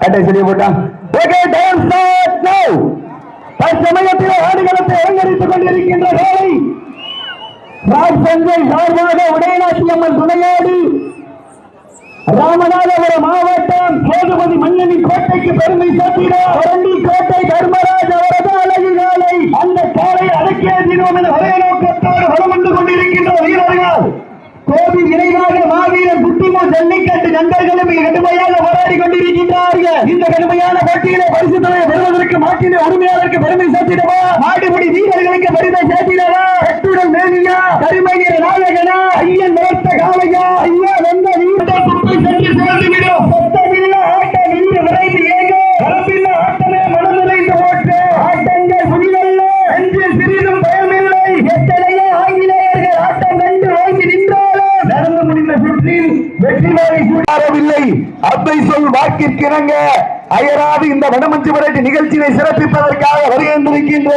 கட்டை போட்டான் okay time start நவ தற்சமயத்தில் ஆடுகளத்தை அலங்கரித்துக் கொண்டிருக்கின்ற வேலை ராஜ் சஞ்சய் சார்பாக அம்மன் துணையாடி ராமநாதபுரம் மாவட்டம் சேதுபதி மன்னனின் கோட்டைக்கு பெருமை சேர்த்திட கோட்டை தர்மராஜ் அவரது அழகு காலை அந்த காலை அடக்கிய தினம் என ஒரே நோக்கத்தோடு வலம் கொண்டிருக்கின்ற வீரர்கள். கோபி மாவீரன் ஜல்லிக்கட்டு நண்பர்களும் கடுமையாக போராடி கொண்டிருக்கின்றார்கள். இந்த கடுமையான போட்டியிலே பரிசு தொகையை பெறுவதற்கு மாட்டின உரிமையாளருக்கு பெருமை சேர்த்திடவா? மாட்டுப்படி வீரர்களுக்கு பெருமை சேர்த்திடவா? கட்டுடன் மேனியா கருமை நிற நாயகனா ஐயன் நிறுத்த காலையா ஐயா வந்த வீரத்தை குப்பை சென்று சிறந்துவிடும் சத்தமில்ல ஆட்டம் இன்று விரைந்து ஏங்க கலப்பில்ல ஆட்டமே மனநிலை முடிந்த சுற்றில் வெற்றி வாகை சூடாரவில்லை அப்பை சொல் வாக்கிற்கிணங்க அயராது இந்த வடமஞ்சு விரட்டு நிகழ்ச்சியை சிறப்பிப்பதற்காக வருகின்றிருக்கின்ற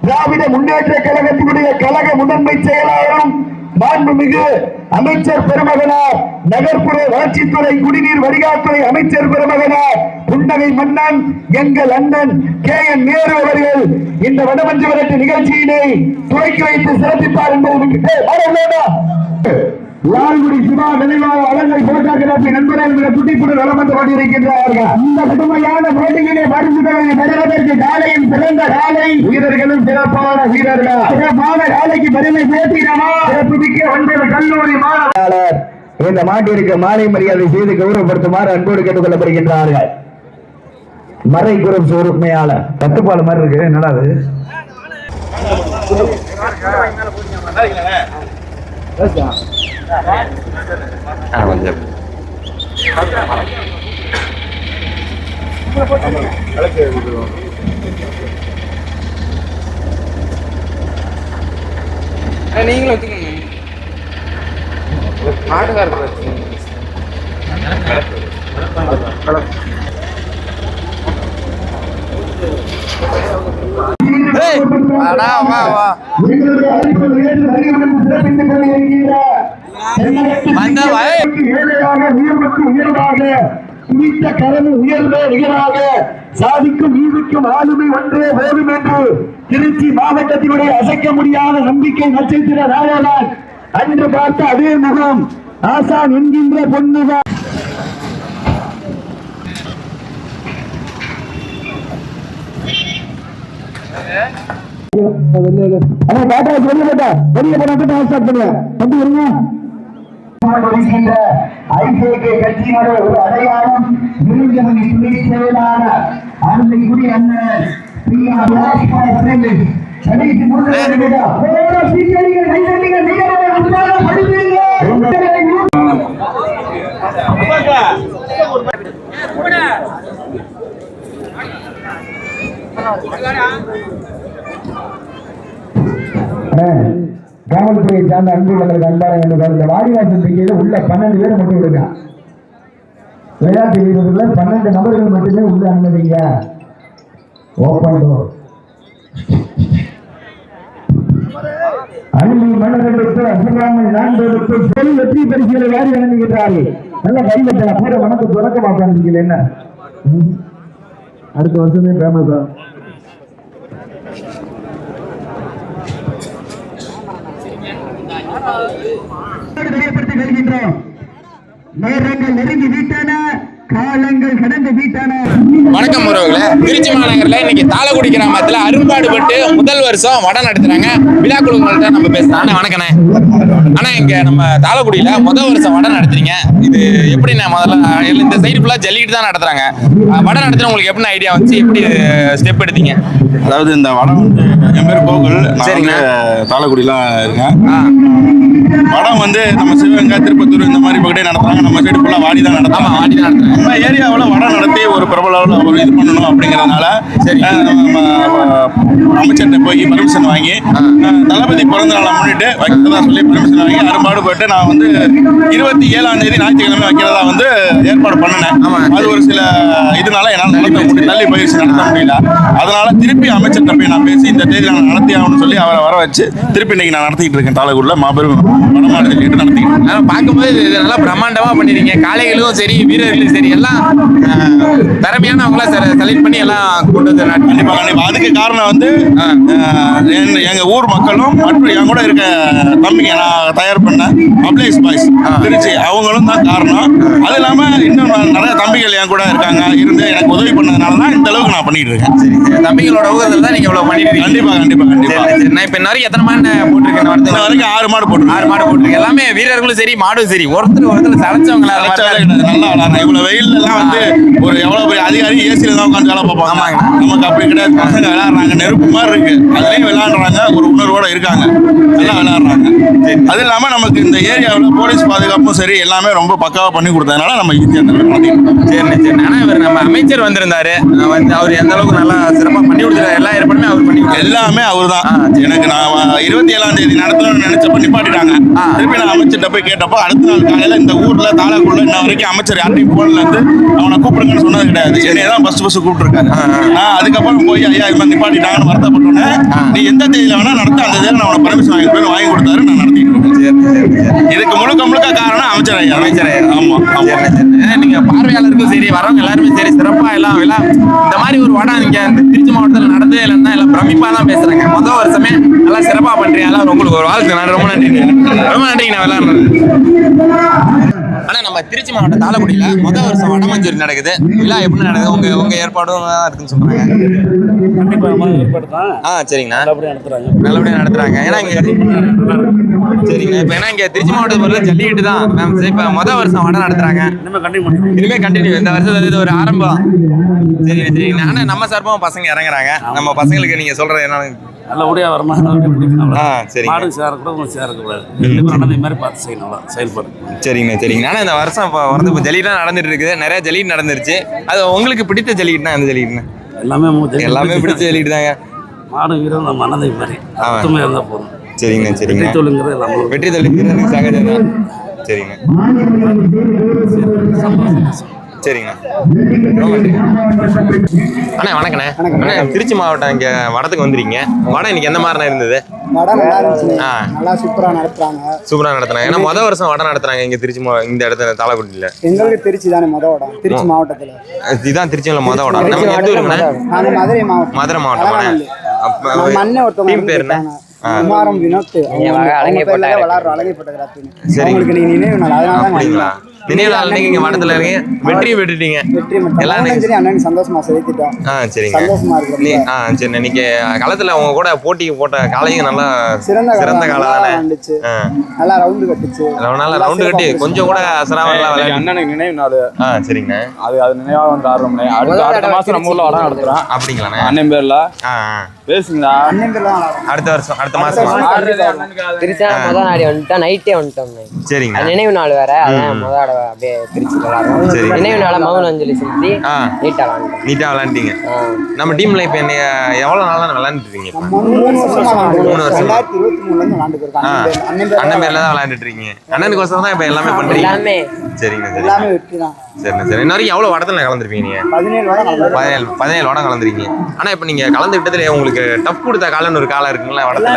திராவிட முன்னேற்ற கழகத்தினுடைய கழக முதன்மை செயலாளரும் மாண்புமிகு அமைச்சர் பெருமகனார் நகர்ப்புற வளர்ச்சித்துறை குடிநீர் வடிகாத்துறை அமைச்சர் பெருமகனார் புன்னகை மன்னன் எங்கள் அண்ணன் கே என் நேரு அவர்கள் இந்த வடமஞ்சு விரட்டு நிகழ்ச்சியினை துவக்கி வைத்து சிறப்பிப்பார் என்பது லால்குடி சிவா நினைவாக அலங்கை போட்டோகிராபி நண்பர்கள் மிக துடிப்புடன் வளம் வந்து கொண்டிருக்கின்றார்கள் இந்த கடுமையான போட்டியிலே பரிசுகளை பெறுவதற்கு காலையும் சிறந்த காலை வீரர்களும் சிறப்பான வீரர்கள் சிறப்பான காலைக்கு பெருமை சேர்த்திடமா சிறப்பு மிக்க ஒன்பது கல்லூரி மாணவர் இந்த மாட்டிற்கு மாலை மரியாதை செய்து கௌரவப்படுத்துமாறு அன்போடு கேட்டுக் கொள்ளப்படுகின்றார்கள் மறை குரூப் உரிமையாளர் கட்டுப்பாடு மாதிரி இருக்கு என்னடா அது ஆ கொஞ்சம் நீங்களும் வச்சுக்கோங்க. மாட்டுக்காரர் வா, வா. ஏழையாக உயர்வுக்கு உயர்வாக குவித்த கரவு உயர்வே உயராக சாதிக்கும் நீதிக்கும் ஆளுமை ஒன்றே போதும் என்று திருச்சி மாவட்டத்தினுடைய அசைக்க முடியாத நம்பிக்கை நட்சத்திர ராஜாதான் அன்று பார்த்த அதே முகம் ஆசான் என்கின்ற பொன்முகம் வெளிய போட்டா. வெளிய போனா ஸ்டார்ட் பண்ணுங்க. வந்து இருங்க. இருக்கின்ற ICK கட்சியினுடைய ஒரு அடையாளம் இருந்தவனை துணை அண்ணன் பி. ஆர். ராஜ்குமார் அவர்கள் கடைசி மூன்று நிமிடம். காவல்துறையை சார்ந்த அன்புள்ளவர்களுக்கு அன்பான வேண்டுகோள் இந்த வாடிவாசல் பிரிக்கையில உள்ள பன்னெண்டு பேர் மட்டும் விடுங்க. விளையாட்டு வீரர்கள பன்னெண்டு நபர்கள் மட்டுமே உள்ள அனுமதிங்க. ஓப்பன் டோர் அன்பு மன்னர்களுக்கு அசுராமல் நான்கு சொல் வெற்றி பரிசுகளை வாரி வழங்குகிறார்கள் நல்ல கைவிட்ட பூர வணக்கம் தொடக்க மாட்டாங்க என்ன? அடுத்த வருஷமே ஃபேமஸ் ஆகும் தெரியப்படுத்தி வருகின்றோம் நேரங்கள் நெருங்கி விட்டன விட்டன வணக்கம் உறவுகளே. திருச்சி மாநகரில் இன்னைக்கு தாளக்குடி கிராமத்தில் அரும்பாடுபட்டு முதல் வருஷம் வடம் நடத்துறாங்க. விழா குழுக்கள்கிட்ட நம்ம பேசலாம் வணக்கண்ணே. அண்ணா இங்க நம்ம தாளக்குடியில முதல் வருஷம் வடம் நடத்துறீங்க. இது எப்படிண்ணே? முதல்ல இந்த சைடு ஃபுல்லாக ஜல்லிக்கிட்டு தான் நடத்துறாங்க. வடம் நடத்துற உங்களுக்கு எப்படி ஐடியா வந்துச்சு? எப்படி ஸ்டெப் எடுத்தீங்க? அதாவது இந்த வடம் வந்து என் பேர் கோகுல் சரிங்க. தாளக்குடிலாம் இருக்கேன். வடம் வந்து நம்ம சிவகங்கை திருப்பத்தூர் இந்த மாதிரி பக்கத்தே நடத்துறாங்க. நம்ம சைடு ஃபுல்லாக வாடி தான் ஆமா நடத்துறாங்க. வாடி தான் நடத்துறாங்க. ஏரியாவில் வடம் நடத்தி ஒரு பிரபல அளவுல ஒரு இது பண்ணணும் அப்படிங்கிறதுனால சரி. நம்ம அமைச்சர்கிட்ட போய் பர்மிஷன் வாங்கி தளபதி பிறந்த நாளை முன்னிட்டு வைக்கிறதா சொல்லி பர்மிஷன் வாங்கி அரும்பாடுபட்டு நான் வந்து இருபத்தி ஏழாம் தேதி ஞாயிற்றுக்கிழமை வைக்கிறதா வந்து ஏற்பாடு பண்ணினேன். அது ஒரு சில இதனால என்னால் நடத்த முடியல. தள்ளி போயிடுச்சு நடத்த முடியல. அதனால திருப்பி அமைச்சர்கிட்ட போய் நான் பேசி இந்த தேதி நான் நடத்தி ஆகணும்னு சொல்லி அவரை வர வச்சு திருப்பி இன்னைக்கு நான் நடத்திட்டு இருக்கேன். தாளகுடியில் மாபெரும் வடமாடு நடத்திக்கிட்டு இருக்கோம். ஆனா பார்க்கும்போது இது நல்லா பிரம்மாண்டமா பண்ணிருக்கீங்க. காளைகளுக்கும் சரி வீரர்களும் சரி. எல்லாம் ஆஹ், திறமையானவங்களா செலக்ட் பண்ணி எல்லாம் கொண்டு வந்து நாட்டு கண்டிப்பா கண்டிப்பா. அதுக்கு காரணம் வந்து ஆ. அஹ், எங்க- எங்க ஊர் மக்களும் மற்றும் என் கூட இருக்க தம்பிங்க நான் தயார் பண்ண பப்ளிஸ் பாய்ஸ் திருச்சி அவங்களும் தான் காரணம். அது இல்லாம இன்னும் நிறைய தம்பிகள் என் கூட இருக்காங்க இருந்து எனக்கு உதவி பண்ணதுனால தான் இந்த அளவுக்கு நான் பண்ணிட்டு இருக்கேன். சரி தம்பிகளோட ஊகத்தில் தான் நீங்க இவ்வளவு பண்ணிட்டு இருக்கீங்க. கண்டிப்பா கண்டிப்பா கண்டிப்பா. சரி, சரி. நான் இப்ப வரைக்கும் எத்தனை மாடு போட்டிருக்கேன் இந்த? வரைக்கும் ஆறு மாடு போட்டு ஆறு மாடு போட்டிருக்கேன். எல்லாமே வீரர்களும் சரி மாடும் சரி. ஒருத்தர் ஒருத்தர் சளைச்சவங்களா நல்லா விளாட்றேன் இவ்வளவு வெயில்ல எல்லாம் வந்து ஒரு எவ்வளவு பெரிய அதிகாரி ஏசியில தான் உட்காந்து வேலை பார்ப்பாங்க. ஆமாங்க. நமக்கு அப்படி கிடையாது. பசங்க விளையாடுறாங்க. நெருப்பு மாதிரி இருக்கு. அதுலயும் விளையாடுறாங்க. ஒரு உணர்வோட இருக்காங்க. நல்லா விளையாடுறாங்க. அது இல்லாம நமக்கு இந்த ஏரியாவில் போலீஸ் பாதுகாப்பும் சரி எல்லாமே ரொம்ப பக்காவா பண்ணி கொடுத்ததுனால நம்ம ஈஸியாக நடத்திட்டு சரி சரி. ஆனா இவர் நம்ம அமைச்சர் வந்திருந்தாரு. வந்து அவர் எந்த அளவுக்கு நல்லா சிறப்பா பண்ணி கொடுத்தாரு எல்லா ஏற்பாடுமே அவர் பண்ணி எல்லாமே அவர்தான். ஆ, சரி. எனக்கு நான் இருபத்தி ஏழாம் தேதி நடத்தணும்னு நினைச்சப்ப நிப்பாட்டிட்டாங்க. திருப்பி நான் அமைச்சர்கிட்ட போய் கேட்டப்போ அடுத்த நாள் காலையில இந்த ஊர்ல தாலாக்குள்ள இன்ன வரைக்கும் அமைச்சர் யார்ட்டையும் போன்ல இருந்து அவனை கூப்பிடுங்கன்னு சொன்னது கிடையாது. என்னைய தான் ஃபர்ஸ்ட் ஃபர்ஸ்ட் கூப்பிட்டுருக்காரு. நான் அதுக்கப்புறம் போய் ஐயா இது மாதிரி நிப்பாட்டிட்டாங்கன்னு வருத்தப்பட்டோன்னே நீ எந்த தேதியில வேணா நடத்த அந்த தேதியில நான் உனக்கு பர்மிஷன் வாங்கி கொடுப்பேன்னு வாங்கி கொடுத்தாரு நான் நடத்திட்டு இருக்கேன். இதுக்கு முழுக்க முழுக்க காரணம் அமைச்சர் ஐயா அமைச்சர் ஐயா. ஆமா ஆமா. சரி, சரி. ஏன்னா நீங்க பார்வையாளருக்கும் சரி வரவங்க எல்லாருமே சரி சிறப்பா எல்லாம் எல்லாம் இந்த மாதிரி ஒரு வடம் இங்க இந்த திருச்சி மாவட்டத்தில் நடந்தே இல்லைன்னா எல்லாம் பிரமிப்பா தான் பேசுறாங்க. முதல் வருஷமே நல்லா சிறப்பா பண்றீங்க. எல்லாம் உங்களுக்கு ஒரு வாழ்க்கை நான் ரொம்ப நன்றி ரொம்ப நன்றிங்க நான் விளையாடுறது ஆனா நம்ம திருச்சி மாவட்டம் தாளக்குடியில முதல் வருஷம் வடமஞ்சூரி நடக்குது. விழா எப்படி நடக்குது? உங்க உங்க ஏற்பாடும் இருக்குன்னு ஏற்படுத்தான் ஆ சரிங்கண்ணா. நல்லபடியா நடத்துறாங்க. நல்லபடியா நடத்துறாங்க. ஏன்னா இங்க சரிங்கண்ணா இப்ப ஏன்னா இங்க திருச்சி மாவட்டத்தை பொறுத்த ஜல்லிக்கட்டு தான். மேம் இப்ப முதல் வருஷம் வடம் நடத்துறாங்க. இனிமே கண்டினியூ பண்ணிடுவோம் இனிமே கண்டினியூ இந்த வருஷத்துல இது ஒரு ஆரம்பம். சரி சரி ஆனா நம்ம சார்பாக பசங்க இறங்குறாங்க. நம்ம பசங்களுக்கு நீங்க சொல்றது என்ன நல்லபடியா வரணும். ஆ சரிங்க. மாடு சேரக்கூடாது உங்களுக்கு சேரக்கூடாது ரெண்டு பேரும் நடந்த மாதிரி பார்த்து செய்யணும். செயல்பாடு. சரிங்கண்ணா சரிங்கண்ணா. இந்த வருஷம் இப்போ வந்து இப்போ ஜல்லிக்கட்டு நடந்துட்டு இருக்குது. நிறைய ஜல்லிக்கட்டு நடந்துருச்சு. அது உங்களுக்கு பிடித்த ஜல்லிக்கட்டுனா எந்த ஜல்லிக்கட்டுண்ணா எல்லாமே எல்லாமே பிடிச்ச ஜல்லிக்கட்டு தாங்க. மாடு வீரர் நம்ம மனதை மாதிரி. ஆ. சுத்தமாக இருந்தால் போதும். சரிங்கண்ணா வெற்றி சரிங்கண்ணா தொழில்ங்கிறது நம்ம வெற்றி தொழில் சகஜம் தான் சரிங்கண்ணா. அண்ணா வணக்கண்ணே. அண்ணா திருச்சி மாவட்டம் இங்கே வடத்துக்கு வந்துருக்கீங்க. வடம் இன்னைக்கு எந்த மாதிரிண்ணா இருந்தது? வடம் நல்லா இருந்துச்சு. ஆ. நல்லா சூப்பரா நடத்துறாங்க. சூப்பராக நடத்துனாங்க. ஏன்னா மொதல் வருஷம் வடம் நடத்துறாங்க இங்கே திருச்சி மா இந்த இடத்துல தாளக்குடியில். எங்களுக்கு திருச்சி தானே மொத வடம் திருச்சி மாவட்டத்துல. இதுதான் திருச்சியில் மொதல் வடம் நம்ம எந்த ஊருங்கண்ணா? மதுரை மாவட்டம். மதுரை மாவட்டம் அண்ணன் ஒருத்தவங்க டீம் பேர் என்ன. குமாரம் வினோத். அவங்க அவங்க அழகை நீங்க நினைவு நாள் அதனால நினைவு நாள் அன்னைக்கு இங்கே வடத்தில் இருக்கீங்க? வெற்றி பெற்றுட்டீங்க. வெற்றி மட்டும் எல்லாம் நானும் சரி அண்ணன் சந்தோஷமா செலுத்திட்டோம். ஆ சரிங்க. சந்தோஷமா இருக்கு நீ ரொம்ப. ஆ சரி இன்னைக்கு களத்தில் உங்க கூட போட்டிக்கு போட்ட காலையும் நல்லா சிறந்த சிறந்த காலம் நல்லா தானே நல்லா ரவுண்டு கட்டுச்சு. நல்லா கட்டி. கொஞ்சம் கூட அசராம எல்லாம் இன்னைக்கு விளையாடி அண்ணனுக்கு நினைவு நாள். ஆ சரிங்கண்ணா. அது அது நினைவா வந்து ஆடுறோம்னே அடுத்த அடுத்த மாசம் நம்ம ஊர்ல வடம் நடத்துறோம். அப்படிங்களாண்ணே? அண்ணன் பேர்ல. ஆ. பேசுங்களா. அடுத்த வருஷம் அடுத்த மாசம் திருச்சா முத நாடி வந்துட்டோம் நைட்டே வந்துட்டோம் சரிங்கண்ணா அது நினைவு நாள் வேற அதான் முத அப்படியே திருச்சி சரி. நினைவு நாள மௌன அஞ்சலி செலுத்தி நீட்டா விளாண்டோம் நீட்டாக விளையாண்டீங்க நம்ம டீம்ல இப்போ என்ன எவ்வளோ நாளாக விளையாண்டுட்டு இருக்கீங்க மூணு வருஷமா அண்ணன் பேர்ல தான் விளையாண்டுட்டு இருக்கீங்க. அண்ணனுக்கு தான் இப்போ எல்லாமே பண்றீங்க. எல்லாமே. சரிங்க சரிங்க. எல்லாமே வெற்றி தான் சரிண்ணா சரி. இன்ன வரைக்கும் எவ்வளோ வடத்தில் கலந்துருப்பீங்க நீங்க? பதினேழு பதினேழு பதினேழு வடம் கலந்துருக்கீங்க. ஆனா இப்போ நீங்க கலந்துக்கிட்டதுல உங்களுக்கு டஃப் கொடுத்த காலம்னு ஒரு காலம் இருக்குங்களா வடத்துல?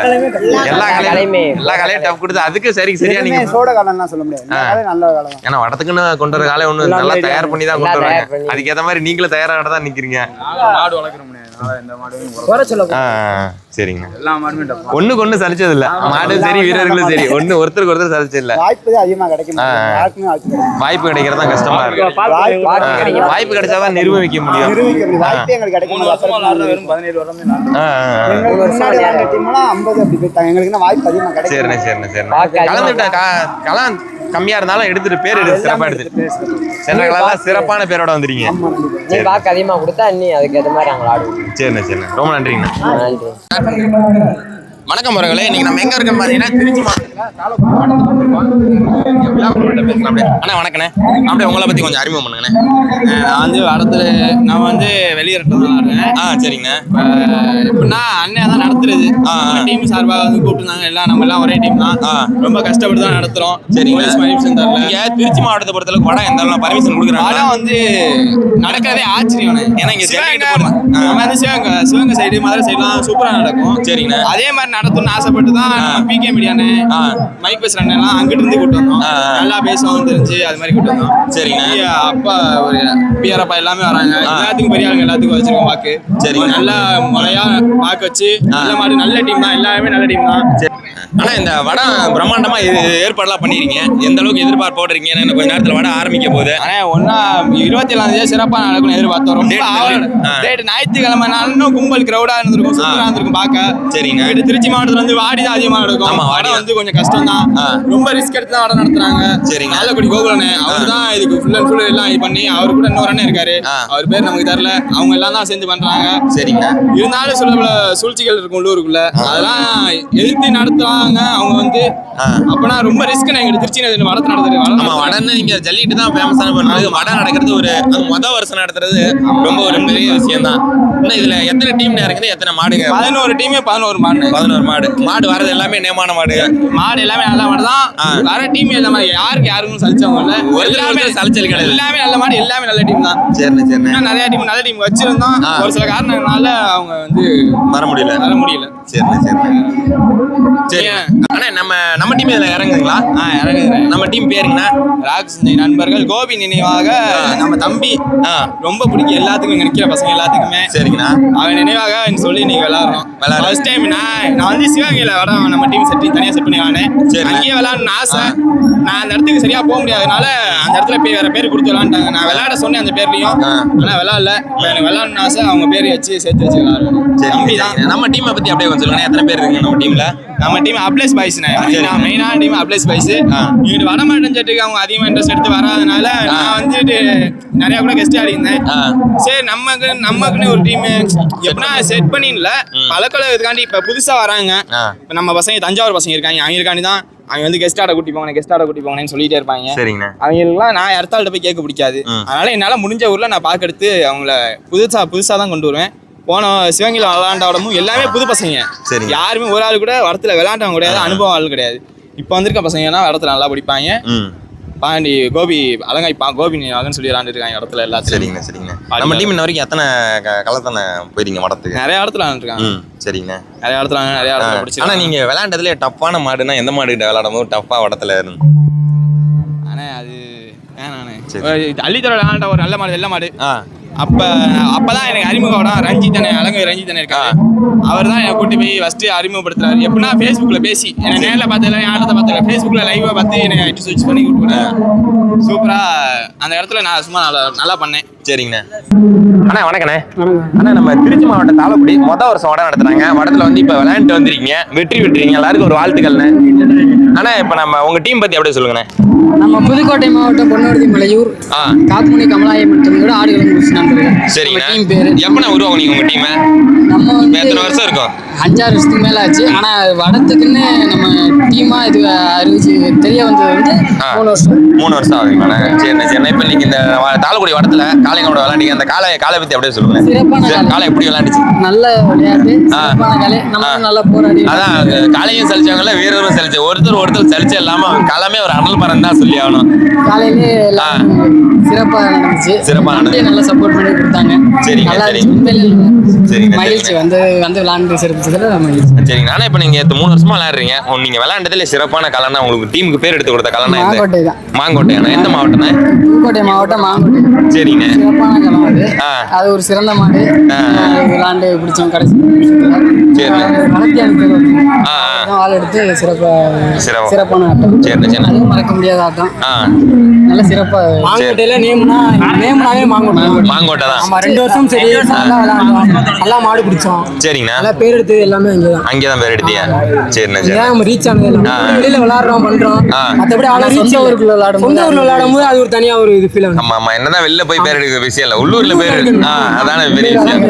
எல்லா காலையுமே. எல்லா காலையும் டஃப் கொடுத்து அதுக்கு சரி சரியா நீங்க எதுவுமே சோட காலம்லாம் சொல்ல முடியாது. நல்ல காலம் ஏன்னா வடத்துக்குன்னு கொண்டு வர காலை ஒண்ணு நல்லா தயார் பண்ணி தான் கொண்டு வராங்க. அதுக்கேற்ற மாதிரி நீங்களும் தயாராக தான் நிக்கிறீங்க மாடு வளர்க்குறோம்னே அதனால சரிங்க. ஒண்ணுக்கு ஒண்ணு சலிச்சது இல்ல மாடும் சரி வீரர்களும் சரி. ஒண்ணு ஒருத்தருக்கு ஒருத்தர் சலிச்சது இல்ல வாய்ப்பு அதிகமா கிடைக்கும். வாய்ப்பு கிடைக்கும் வாய்ப்பு கிடைக்கிறதா கஷ்டமா இருக்கு. வாய்ப்பு கிடைச்சாதான் நிரூபிக்க முடியும். வாய்ப்பே எங்களுக்கு கிடைக்கும் மூணு வருஷமா விளாடுற வெறும் பதினேழு வருடமே நாடு ஆ, ஆ, ஆ. எங்களுக்கு முன்னாடி விளையாண்ட டீம்லாம் 50 அப்படி போயிட்டாங்க. எங்களுக்கு இன்னும் வாய்ப்பு அதிகமா கிடைக்கும். சரிண்ணே சரிண்ணே சரிண்ணே. கலந்துட்ட கா- களம் கம்மியா இருந்தாலும் எடுத்துட்டு பேர் எடுத்து சிறப்பா எடுத்து. சென்ற காலம் சிறப்பான பேரோட வந்துறீங்க நீ வாக்கு அதிகமா கொடுத்தா நீ அதுக்கு ஏற்ற மாதிரி நாங்கள் ஆடுவோம். சரிண்ணே சரிண்ணே. ரொம்ப நன்றிங்கண்ணா. நன்றி வணக்கம் அவர்களே. இன்னைக்கு நம்ம எங்க இருக்கோம் பாத்தீங்கன்னா திருச்சி மாவட்டத்துல. அண்ணா வணக்கண்ணே. அப்படியே உங்களை பத்தி கொஞ்சம் அறிமுகம் பண்ணுங்கண்ணே. நான் வந்து வடத்துல நான் வந்து வெளியிடத்துல ஆ சரிங்கண்ணே. எப்படின்னா அண்ணன் தான் நடத்துறது. டீம் சார்பாக வந்து கூப்பிட்டுருந்தாங்க. எல்லாம் நம்ம எல்லாம் ஒரே டீம் தான். ஆ. ரொம்ப கஷ்டப்பட்டு தான் நடத்துறோம். சரிங்க. பர்மிஷன் தரல இங்க திருச்சி மாவட்டத்தை பொறுத்தளவுக்கு வடம் எந்த அளவு பர்மிஷன் கொடுக்குறாங்க? ஆனா வந்து நடக்கிறதே ஆச்சரியம். ஏன்னா இங்க சிவகங்கை. நம்ம வந்து சிவகங்கை சிவகங்கை சைடு மதுரை சைடுலாம் சூப்பரா நடக்கும். சரிங்கண்ணே. அதே மாதிரி நடத்தணும்னு ஆசைப்பட்டு தான் பிகே மீடியானு. மைக் பேசுற அண்ணன் எல்லாம் அங்கிட்டு இருந்து கூட்டு வந்தோம். நல்லா பேசுவோம் தெரிஞ்சு அது மாதிரி கூட்டு வந்தோம். சரிங்க. அப்பா ஒரு பிஆர் அப்பா எல்லாமே வராங்க. எல்லாத்துக்கும் பெரிய ஆளுங்க எல்லாத்துக்கும் வச்சிருக்கோம் வாக்கு சரிங்க. நல்லா முறையா வாக்கு வச்சு நல்ல மாதிரி நல்ல டீம் தான். எல்லாருமே நல்ல டீம் தான். சரி. ஆனா இந்த வடம் பிரம்மாண்டமா இது ஏற்பாடுலாம் பண்ணிருக்கீங்க. எந்த அளவுக்கு எதிர்பார்ப்போட இருக்கீங்க இன்னும் கொஞ்ச நேரத்துல வடம் ஆரம்பிக்க போகுது. ஆனா ஒன்னா இருபத்தி ஏழாம் தேதி சிறப்பா நடக்கும் ஆவல் ஆ. டேட் ஞாயிற்றுக்கிழமை நாளும் கும்பல் கிரௌடா இருந்திருக்கும் சூப்பரா இருந்திருக்கும் பார்க்க சரிங்க. திருச்சி மாவட்டத்துல வந்து வாடி தான் அதிகமா நடக்கும் ஆமா, வாடி. வந்து கொஞ்சம் கஷ்டம் தான். ரொம்ப ரிஸ்க் எடுத்து தான் வடம் நடத்துறாங்க. சரிங்க. ஆலக்குடி கோகுலனே அவர் தான் இதுக்கு ஃபுல் அண்ட் ஃபுல் எல்லாம் இது பண்ணி அவர் கூட இன்னொரு அண்ணன் இருக்காரு. அவர் பேர் நமக்கு தெரியல. அவங்க எல்லாம் தான் சேர்ந்து பண்றாங்க. சரிங்க. இருந்தாலும் சில பல சூழ்ச்சிகள் இருக்கும் உள்ளூருக்குள்ள. அதெல்லாம் எதிர்த்து நடத்துறாங்க. அவங்க வந்து. அப்பனா ரொம்ப ரிஸ்க் எங்களுக்கு திருச்சி வடத்து நடத்துறது ஆமா நடத்துறாங்க. வடன்னு இங்க ஜல்லிட்டு தான் ஃபேமஸான பண்ணது வடம் நடக்கிறது ஒரு அது முத வருஷம் நடத்துறது ரொம்ப ஒரு பெரிய விஷயம் தான் இதுல எத்தனை டீம் இருக்குது? எத்தனை மாடுங்க பதினோரு டீமே பதினோரு மாடு பதினோரு மாடு. மாடு வரது எல்லாமே நேமான மாடுங்க. மாடு எல்லாமே நல்ல மாடு தான். வர டீம் எல்லாமே யாருக்கு யாருக்கும் சலிச்சவங்க இல்ல. ஒருத்தர் சலிச்சல் கிடையாது. எல்லாமே நல்ல மாடு எல்லாமே நல்ல டீம் தான். சரிண்ணே இன்னும் நிறைய டீம் நல்ல டீம் வச்சிருந்தோம். ஒரு சில காரணங்களால அவங்க வந்து வர முடியல. வர முடியல. சரிண்ணே சரிண்ணே. சரி. அண்ணா நம்ம நம்ம டீம் இதுல இறங்குங்களா? ஆ இறங்குறேன் நம்ம டீம் பேருங்கண்ணா ராக் சிந்தை நண்பர்கள் கோபி நினைவாக நம்ம தம்பி ரொம்ப பிடிக்கும். எல்லாத்துக்கும் நிக்கிற பசங்க எல்லாத்துக்குமே. சரிங்கண்ணா அவன் நினைவாக சொல்லி இன்னைக்கு விளாடுறோம். விளையாடுறோம். ஃபர்ஸ்ட் டைம் நான் நான் வந்து சிவகங்கையில வர நம்ம டீம் செட் தனியா செட் பண்ணி வானேன் சரி. அங்கேயே விளாடணும்னு ஆசை. நான் அந்த இடத்துக்கு சரியா போக முடியாதனால அந்த இடத்துல போய் வேற பேர் கொடுத்து விளாண்டாங்க. நான் விளையாட சொன்னேன் அந்த பேர்லயும். ஆ. ஆனா விளாடல. எனக்கு விளாடணும்னு ஆசை. அவங்க பேர் வச்சு சேர்த்து வச்சு விளாடுறேன். சரி. நம்ம டீமை பத்தி அப்படியே கொஞ்சம் சொல்லுங்க. எத்தனை பேர் இருக்குங்க நம்ம டீம்ல நம்ம டீம் அப்ளைஸ் பாய்ஸ் நான் மெயினான டீம் அப்ளைஸ் பாய்ஸ். இங்கிட்டு வடமாட்டன் செட்டுக்கு அவங்க அதிகமாக இன்ட்ரெஸ்ட் எடுத்து வராதனால நான் வந்துட்டு நிறைய கூட கெஸ்ட் ஆடிருந்தேன். சரி நமக்கு நமக்குன்னு ஒரு டீம் எப்படின்னா செட் பண்ணிடல பழக்கலத்துக்காண்டி இப்போ புதுசா வராங்க. இப்போ நம்ம பசங்க தஞ்சாவூர் பசங்க இருக்காங்க. அவங்களுக்காண்டி தான் அவங்க வந்து கெஸ்ட் ஆட கூட்டி போங்க கெஸ்ட் ஆட கூட்டி போங்கன்னு சொல்லிட்டே இருப்பாங்க. சரிங்கண்ணா. அவங்களுக்குலாம் நான் இடத்தாள்கிட்ட போய் கேட்க பிடிக்காது. அதனால என்னால முடிஞ்ச ஊர்ல நான் பார்க்கறது அவங்கள புதுசா புதுசா தான் கொண்டு வருவேன். போன சிவகங்கையில் விளாண்டவடமும் எல்லாமே புது பசங்க. சரிங்க. யாருமே ஒரு ஆள் கூட வரத்துல விளையாண்டவங்க கிடையாது அனுபவம் ஆள் கிடையாது. இப்போ வந்திருக்க பசங்கன்னா இடத்துல நல்லா படிப்பாங்க. பாண்டி கோபி அலங்காய்ப்பா கோபி அலங்கன்னு சொல்லி விளாண்டுருக்காங்க இடத்துல எல்லாத்துலையும். சரிங்கண்ணா சரிங்கண்ணா நம்ம டீம் இன்ன வரைக்கும் எத்தனை க- களத்தானே போயிருங்க வடத்துக்கு? நிறைய இடத்துல விளாண்டுருக்காங்க சரிங்கண்ணா நிறைய இடத்துல நிறைய இடத்துல ஆனா பிடிச்சிருக்காங்க. நீங்க விளையாண்டதுல டஃப்பான மாடுனா எந்த மாடு கிட்ட விளையாடும் போது டஃப்பா வடத்துல இருந்து? ஆனா அது வேணாண்ணே. சரி. அள்ளித்தர விளாண்ட ஒரு நல்ல மாடு வெள்ள மாடு. ஆ அப்ப அப்பதான் எனக்கு அறிமுகம் இடம் ரஞ்சித் அண்ணன் அலங்கை ரஞ்சித் அண்ணன் இருக்காரு அவர் தான் என்னை கூட்டி போய் ஃபர்ஸ்ட் அறிமுகப்படுத்துறாரு. எப்படின்னா ஃபேஸ்புக்ல பேசி என்ன நேரில் பார்த்ததுல யார்கிட்ட பார்த்தல ஃபேஸ்புக்ல லைவா பார்த்து என்னை சுவிச் பண்ணி கூப்பிட்டுறாரு சூப்பரா அந்த இடத்துல நான் சும்மா நல்லா நல்லா பண்ணேன். சரிங்கண்ணா. அண்ணா வணக்கண்ணே. அண்ணா நம்ம திருச்சி மாவட்டம் தாளக்குடி மொதல் வருஷம் வடம் நடத்துறாங்க. வடத்துல வந்து இப்போ விளையாண்டு வந்திருக்கீங்க. வெற்றி பெற்றீங்க. எல்லாருக்கும் ஒரு வாழ்த்துக்கள்ண்ணே. அண்ணா இப்போ நம்ம உங்க டீம் பத்தி அப்படியே சொல்லுங்கண்ணே. நம்ம புதுக்கோட்டை மாவட்டம் பொன்னோர்தி மலையூர் ஆ. காத்முனி கமலாயம்மன் துணையோட ஆடுகளம் சரிங்கண்ணா. டீம் பேரு. எப்பண்ணா உருவாக்குனீங்க உங்க டீமை நம்ம எத்தனை வருஷம் இருக்கும்? அஞ்சாறு வருஷத்துக்கு மேல ஆச்சு. ஆனா வடத்துக்குன்னு நம்ம டீமா இது அறிவிச்சு தெரிய வந்தது வந்து. மூணு வருஷம். மூணு வருஷம் ஆகுதுங்கண்ணா சரிண்ணே சரிண்ணா இப்போ இன்னைக்கு இந்த தாளக்குடி வடத்துல காளைங்களோட விளையாண்டிங்க அந்த காலை காலை பத்தி அப்படியே சொல்லுங்க சிறப்பான சரி. காலை எப்படி விளையாண்டுச்சு? நல்ல விளையாட்டு. சிறப்பான கலை நம்ம ஆ. நல்லா போராடி அதான் அது காலையும் சலிச்சவங்கல்ல வீரரும் சலிச்சு. ஒருத்தர் ஒருத்தர் சலிச்சு இல்லாம களமே ஒரு அனல் மரம் தான் சொல்லி ஆகணும். காலையிலே எல்லாம் சிறப்பா நடந்துச்சு. சிறப்பா நடந்துச்சு. நல்லா சப்போர்ட் பண்ணி கொடுத்தாங்க. சரிங்க, நல்லா மகிழ்ச்சி. வந்து வந்து விளையாண்டு சிறப்பிச்சதுல மகிழ்ச்சி சரிங்க. ஆனா இப்ப நீங்க இந்த மூணு வருஷமா விளையாடுறீங்க. நீங்க விளையாண்டதுல சிறப்பான கலனா உங்களுக்கு டீமுக்கு பேர் எடுத்து கொடுத்த கலனா மாங்கோட்டை தான். மாங்கோட்டை எந்த மாவட்டம்னா புதுக்கோட்டை மாவட்டம் மாங்கோட்டை. சரிங்க. சிறப்பான களம் அது. ஒரு சிறந்த மாடு. விளாண்டு பிடிச்சோம் கடைசி சரி. ஆள் எடுத்து சிறப்பா சிறப்பு. சிறப்பான ஆட்டம். சரிண்ணே. அதுவும் மறக்க முடியாத ஆட்டம். ஆ. நல்ல சிறப்பா. மாங்கோட்டையில நேம்னா நேம்னாவே மாங்கோட்டை. மாங்கோட்டை தான். ரெண்டு வருஷம் சரி. நல்லா மாடு பிடிச்சோம். சரிங்கண்ணா. நல்லா பேர் எடுத்தது எல்லாமே இங்கதான். அங்கேதான் பேர் எடுத்தியா? சரிண்ணா சரி இதான் நம்ம ரீச் ஆனது. வெளியில விளையாடுறோம் பண்றோம். ஆ. மத்தபடி அவ்வளவு சொந்த ரீச் ஊருக்குள்ள விளையாடும் சொந்த ஊர்ல விளையாடும் போது அது ஒரு தனியா ஒரு இது ஃபீல் ஆகும் ஆமா ஆமா. என்னதான் வெளில போய் பேர் எடுக்க விஷயம் இல்ல. உள்ளூர்ல பேர் ஆ அதான பெரிய விஷயம்.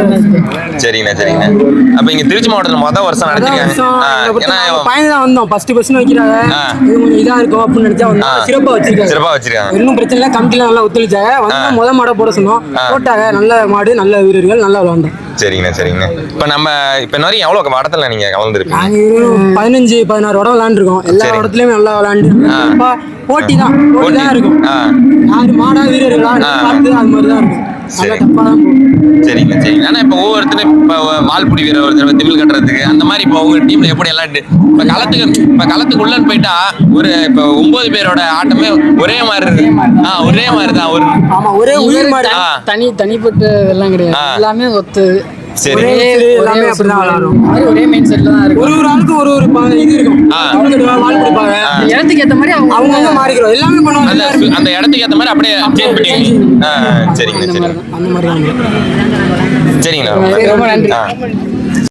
சரிங்கண்ணா சரிங்கண்ணா. அப்ப இங்க திருச்சி மாவட்டத்துல மொதல் வருஷம் நடத்திருக்காங்க. ஏன்னா பயந்து தான் வந்தோம். ஃபர்ஸ்ட் பர்சன் வைக்கிறாங்க. இது கொஞ்சம் இதா இருக்கும் அப்படின்னு நினைச்சா. வந்தோம் சிறப்பா வச்சிருக்காங்க. சிறப்பா வச்சிருக்காங்க. இன்னும் பிரச்சனை இல்லை. கமிட்டில நல்லா ஒத்துழைச்சாங்க. வந்து. முத மாடை போட சொன்னோம். போட்டாங்க. நல்ல மாடு நல்ல வீரர்கள் நல்லா விளாண்டோம் சரிங்கண்ணா சரிங்கண்ணா. இப்ப நம்ம இப்ப இன்ன வரைக்கும் எவ்வளவு வடத்துல நீங்க கலந்துருப்பீங்க. நாங்க இன்னும் பதினஞ்சு பதினாறு இடம் விளாண்டுருக்கோம் எல்லா. இடத்துலயும் நல்லா விளாண்டு போட்டி தான். போட்டி. தான் இருக்கும். யாரு மாடா வீரர்களா. பார்த்து அது மாதிரி தான் இருக்கும். சரிங்க சரிங்க. ஆனா இப்போ ஒவ்வொருத்தரும் இப்போ வால்புடி வீரர் ஒருத்தர் திமில் கட்டுறதுக்கு அந்த மாதிரி இப்போ உங்க டீம்ல எப்படி எல்லாம் இப்போ களத்துக்கு இப்போ களத்துக்கு உள்ளன்னு போயிட்டா ஒரு இப்போ ஒன்பது பேரோட ஆட்டமே ஒரே மாதிரி இருக்கு. ஆ ஒரே மாதிரி தான். ஒரு ஆமா ஒரே உயிர் மாதிரி. தனி தனிப்பட்ட இதெல்லாம் கிடையாது. எல்லாமே ஒத்து. சரி. ஒரே எல்லாமே அப்படிதான் ஒரே மைண்ட் செட்ல தான் இருக்கு ஒரு ஒரு ஆளுக்கு ஒரு ஒரு இது இருக்கும். வாழ் கொடுப்பாங்க. இடத்துக்கு ஏத்த மாதிரி அவங்க அவங்க மாறிக்கிறோம் எல்லாமே பண்ணுவாங்க. அந்த இடத்துக்கு ஏற்ற மாதிரி அப்படியே சரிங்கண்ணா அந்த சரிங்க அந்த மாதிரி தான். சரிங்கண்ணா ரொம்ப நன்றி.